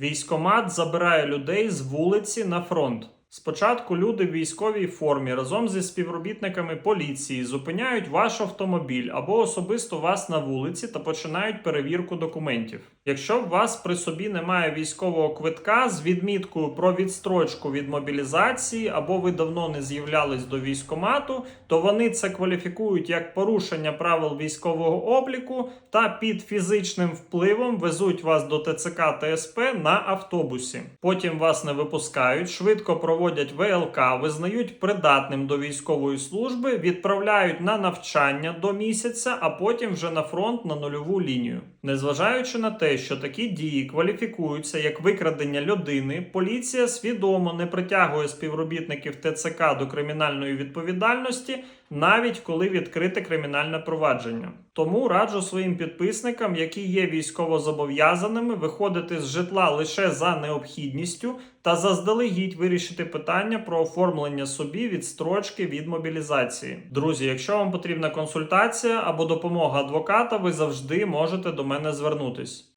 Військомат забирає людей з вулиці на фронт. Спочатку люди в військовій формі разом зі співробітниками поліції зупиняють ваш автомобіль або особисто вас на вулиці та починають перевірку документів. Якщо у вас при собі немає військового квитка з відміткою про відстрочку від мобілізації, або ви давно не з'являлись до військомату, то вони це кваліфікують як порушення правил військового обліку та під фізичним впливом везуть вас до ТЦК та СП на автобусі. Потім вас не випускають, швидко проводять ВЛК, визнають придатним до військової служби, відправляють на навчання до місяця, а потім вже на фронт на нульову лінію. Незважаючи на те, що такі дії кваліфікуються як викрадення людини, поліція свідомо не притягує співробітників ТЦК до кримінальної відповідальності, навіть коли відкрите кримінальне провадження. Тому раджу своїм підписникам, які є військовозобов'язаними, виходити з житла лише за необхідністю та заздалегідь вирішити питання про оформлення собі відстрочки від мобілізації. Друзі, якщо вам потрібна консультація або допомога адвоката, ви завжди можете до мене звернутись.